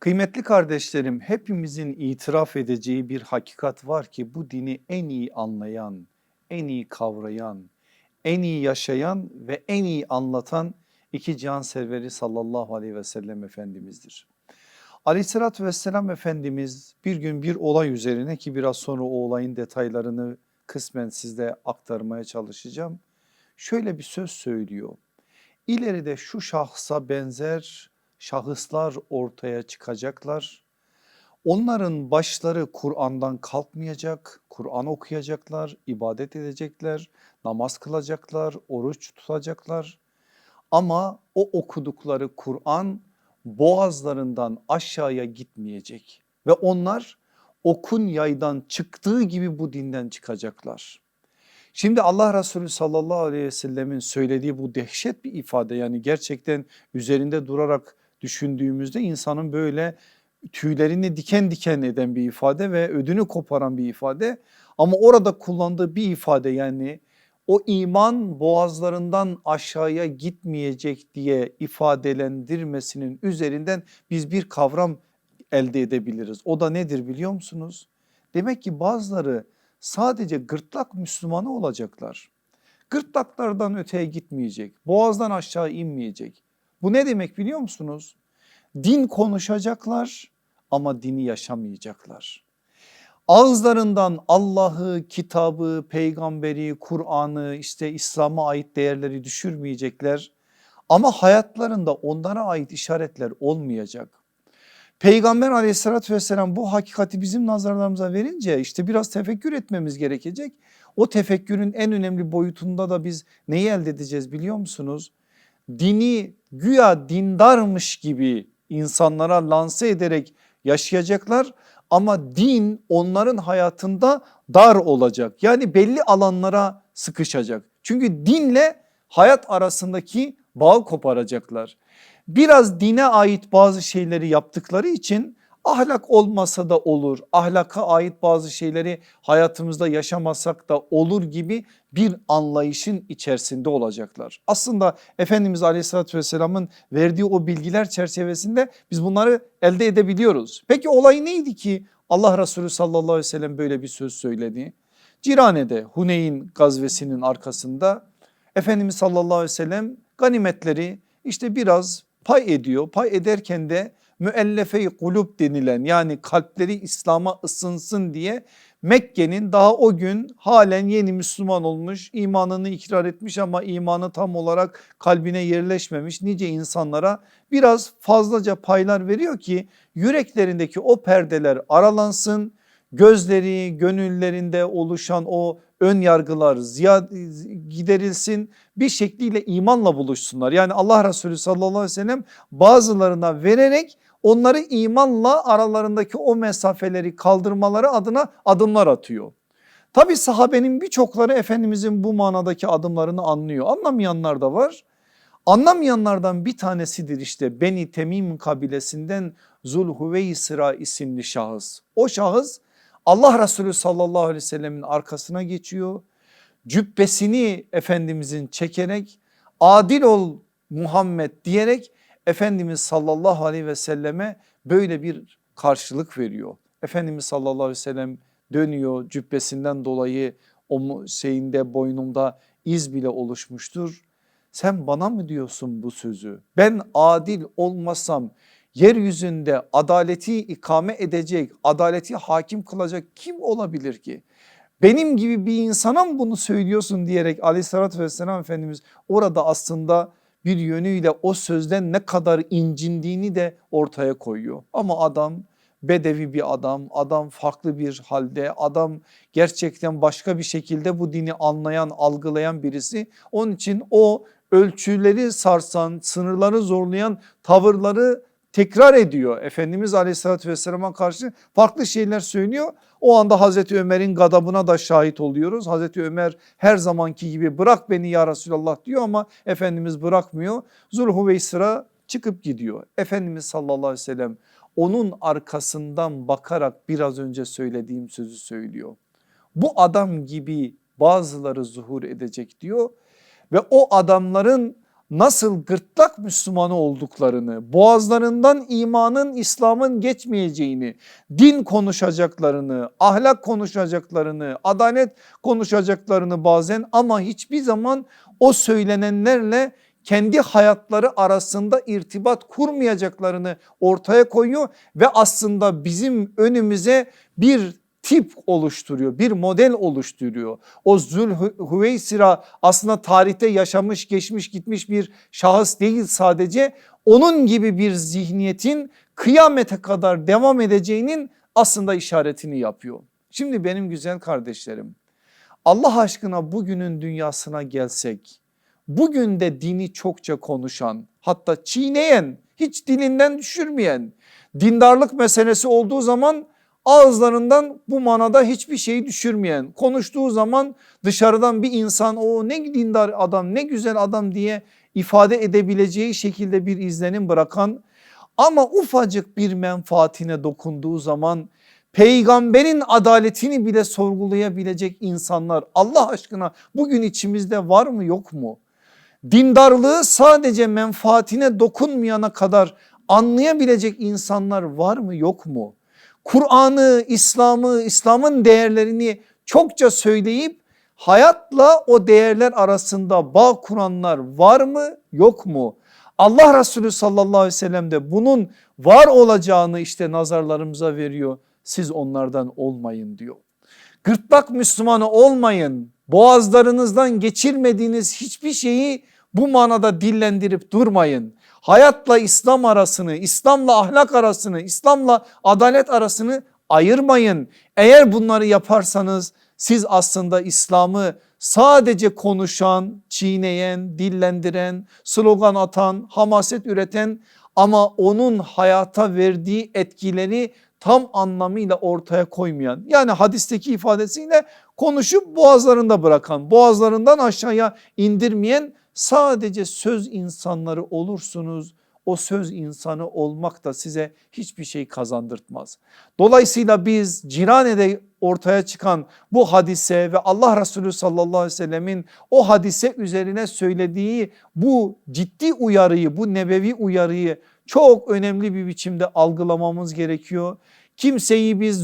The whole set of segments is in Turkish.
Kıymetli kardeşlerim hepimizin itiraf edeceği bir hakikat var ki bu dini en iyi anlayan, en iyi kavrayan, en iyi yaşayan ve en iyi anlatan iki can serveri sallallahu aleyhi ve sellem Efendimiz'dir. Aleyhissalatü vesselam Efendimiz bir gün bir olay üzerine ki biraz sonra o olayın detaylarını kısmen sizde aktarmaya çalışacağım. Şöyle bir söz söylüyor. İleride şu şahsa benzer şahıslar ortaya çıkacaklar. Onların başları Kur'an'dan kalkmayacak, Kur'an okuyacaklar, ibadet edecekler, namaz kılacaklar, oruç tutacaklar. Ama o okudukları Kur'an boğazlarından aşağıya gitmeyecek ve onlar okun yaydan çıktığı gibi bu dinden çıkacaklar. Şimdi Allah Resulü sallallahu aleyhi ve sellemin söylediği bu dehşet bir ifade yani gerçekten üzerinde durarak düşündüğümüzde insanın böyle tüylerini diken diken eden bir ifade ve ödünü koparan bir ifade. Ama orada kullandığı bir ifade yani o iman boğazlarından aşağıya gitmeyecek diye ifadelendirmesinin üzerinden biz bir kavram elde edebiliriz. O da nedir biliyor musunuz? Demek ki bazıları sadece gırtlak Müslümanı olacaklar. Gırtlaklardan öteye gitmeyecek, boğazdan aşağı inmeyecek. Bu ne demek biliyor musunuz? Din konuşacaklar ama dini yaşamayacaklar. Ağızlarından Allah'ı, kitabı, peygamberi, Kur'an'ı işte İslam'a ait değerleri düşürmeyecekler. Ama hayatlarında onlara ait işaretler olmayacak. Peygamber aleyhissalatü vesselam bu hakikati bizim nazarlarımıza verince işte biraz tefekkür etmemiz gerekecek. O tefekkürün en önemli boyutunda da biz neyi elde edeceğiz biliyor musunuz? Dini güya dindarmış gibi insanlara lanse ederek yaşayacaklar ama din onların hayatında dar olacak. Yani belli alanlara sıkışacak. Çünkü dinle hayat arasındaki bağı koparacaklar. Biraz dine ait bazı şeyleri yaptıkları için ahlak olmasa da olur, ahlaka ait bazı şeyleri hayatımızda yaşamasak da olur gibi bir anlayışın içerisinde olacaklar. Aslında Efendimiz Aleyhisselatü Vesselam'ın verdiği o bilgiler çerçevesinde biz bunları elde edebiliyoruz. Peki olay neydi ki Allah Resulü sallallahu aleyhi ve sellem böyle bir söz söyledi? Cirane'de Huneyn gazvesinin arkasında Efendimiz sallallahu aleyhi ve sellem ganimetleri işte biraz pay ediyor. Pay ederken de müellefe-i kulüp denilen yani kalpleri İslam'a ısınsın diye Mekke'nin daha o gün halen yeni Müslüman olmuş imanını ikrar etmiş ama imanı tam olarak kalbine yerleşmemiş nice insanlara biraz fazlaca paylar veriyor ki yüreklerindeki o perdeler aralansın gözleri gönüllerinde oluşan o ön yargılar giderilsin bir şekliyle imanla buluşsunlar. Yani Allah Resulü sallallahu aleyhi ve sellem bazılarına vererek onları imanla aralarındaki o mesafeleri kaldırmaları adına adımlar atıyor. Tabi sahabenin birçokları Efendimizin bu manadaki adımlarını anlıyor. Anlamayanlar da var. Anlamayanlardan bir tanesidir işte Beni Temim kabilesinden Zulhüveysira isimli şahıs. O şahıs Allah Resulü sallallahu aleyhi ve sellemin arkasına geçiyor. Cübbesini Efendimizin çekerek adil ol Muhammed diyerek Efendimiz sallallahu aleyhi ve selleme böyle bir karşılık veriyor. Efendimiz sallallahu aleyhi ve sellem dönüyor cübbesinden dolayı o şeyinde boynumda iz bile oluşmuştur. Sen bana mı diyorsun bu sözü? Ben adil olmasam yeryüzünde adaleti ikame edecek, adaleti hakim kılacak kim olabilir ki? Benim gibi bir insana mı bunu söylüyorsun diyerek aleyhissalatü vesselam Efendimiz orada aslında bir yönüyle o sözden ne kadar incindiğini de ortaya koyuyor. Ama adam bedevi bir adam, adam farklı bir halde, adam gerçekten başka bir şekilde bu dini anlayan, algılayan birisi. Onun için o ölçüleri sarsan, sınırları zorlayan tavırları tekrar ediyor. Efendimiz aleyhissalatü vesselama karşı farklı şeyler söylüyor. O anda Hazreti Ömer'in gadabına da şahit oluyoruz. Hazreti Ömer her zamanki gibi bırak beni ya Resulallah diyor ama Efendimiz bırakmıyor. Zulhuveysira çıkıp gidiyor. Efendimiz sallallahu aleyhi ve sellem onun arkasından bakarak biraz önce söylediğim sözü söylüyor. Bu adam gibi bazıları zuhur edecek diyor ve o adamların nasıl gırtlak Müslümanı olduklarını, boğazlarından imanın, İslam'ın geçmeyeceğini, din konuşacaklarını, ahlak konuşacaklarını, adalet konuşacaklarını bazen ama hiçbir zaman o söylenenlerle kendi hayatları arasında irtibat kurmayacaklarını ortaya koyuyor ve aslında bizim önümüze bir tip oluşturuyor, bir model oluşturuyor. O Zülhüveysira aslında tarihte yaşamış, geçmiş, gitmiş bir şahıs değil sadece. Onun gibi bir zihniyetin kıyamete kadar devam edeceğinin aslında işaretini yapıyor. Şimdi benim güzel kardeşlerim Allah aşkına bugünün dünyasına gelsek bugün de dini çokça konuşan hatta çiğneyen hiç dilinden düşürmeyen dindarlık meselesi olduğu zaman ağızlarından bu manada hiçbir şeyi düşürmeyen konuştuğu zaman dışarıdan bir insan o ne dindar adam ne güzel adam diye ifade edebileceği şekilde bir izlenim bırakan ama ufacık bir menfaatine dokunduğu zaman peygamberin adaletini bile sorgulayabilecek insanlar Allah aşkına bugün içimizde var mı yok mu? Dindarlığı sadece menfaatine dokunmayana kadar anlayabilecek insanlar var mı yok mu? Kur'an'ı, İslam'ı, İslam'ın değerlerini çokça söyleyip hayatla o değerler arasında bağ kuranlar var mı yok mu? Allah Resulü sallallahu aleyhi ve sellem de bunun var olacağını işte nazarlarımıza veriyor. Siz onlardan olmayın diyor. Gırtlak Müslümanı olmayın. Boğazlarınızdan geçirmediğiniz hiçbir şeyi bu manada dillendirip durmayın. Hayatla İslam arasını, İslam'la ahlak arasını, İslam'la adalet arasını ayırmayın. Eğer bunları yaparsanız siz aslında İslam'ı sadece konuşan, çiğneyen, dillendiren, slogan atan, hamaset üreten ama onun hayata verdiği etkileri tam anlamıyla ortaya koymayan yani hadisteki ifadesiyle konuşup boğazlarında bırakan boğazlarından aşağıya indirmeyen sadece söz insanları olursunuz. O söz insanı olmak da size hiçbir şey kazandırtmaz. Dolayısıyla biz Cirane'de ortaya çıkan bu hadise ve Allah Resulü sallallahu aleyhi ve sellemin o hadise üzerine söylediği bu ciddi uyarıyı bu nebevi uyarıyı çok önemli bir biçimde algılamamız gerekiyor. Kimseyi biz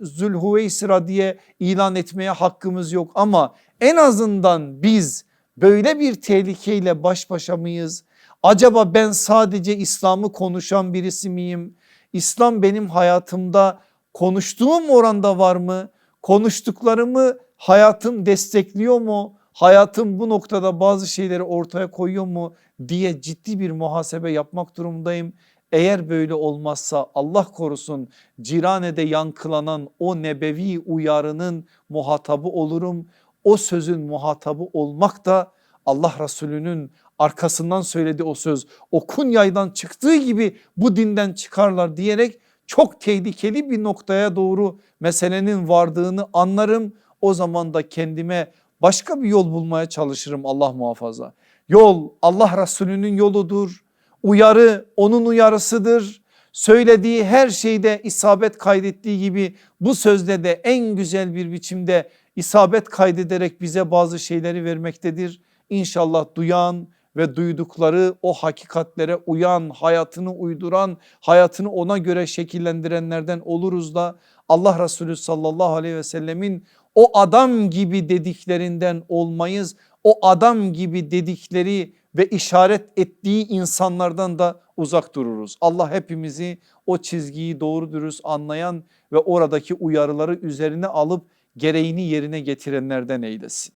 Zülhüveysira diye ilan etmeye hakkımız yok ama en azından biz böyle bir tehlikeyle baş başa mıyız? Acaba ben sadece İslam'ı konuşan birisi miyim? İslam benim hayatımda konuştuğum oranda var mı? Konuştuklarımı hayatım destekliyor mu? Hayatım bu noktada bazı şeyleri ortaya koyuyor mu diye ciddi bir muhasebe yapmak durumundayım. Eğer böyle olmazsa Allah korusun Cirane'de yankılanan o nebevi uyarının muhatabı olurum. O sözün muhatabı olmak da Allah Resulü'nün arkasından söylediği o söz o kunyaydan çıktığı gibi bu dinden çıkarlar diyerek çok tehlikeli bir noktaya doğru meselenin vardığını anlarım. O zaman da kendime başka bir yol bulmaya çalışırım Allah muhafaza. Yol Allah Resulü'nün yoludur. Uyarı onun uyarısıdır. Söylediği her şeyde isabet kaydettiği gibi bu sözde de en güzel bir biçimde isabet kaydederek bize bazı şeyleri vermektedir. İnşallah duyan ve duydukları o hakikatlere uyan, hayatını uyduran, hayatını ona göre şekillendirenlerden oluruz da Allah Resulü sallallahu aleyhi ve sellemin o adam gibi dediklerinden olmayız. O adam gibi dedikleri ve işaret ettiği insanlardan da uzak dururuz. Allah hepimizi o çizgiyi doğru dürüst anlayan ve oradaki uyarıları üzerine alıp gereğini yerine getirenlerden eylesin.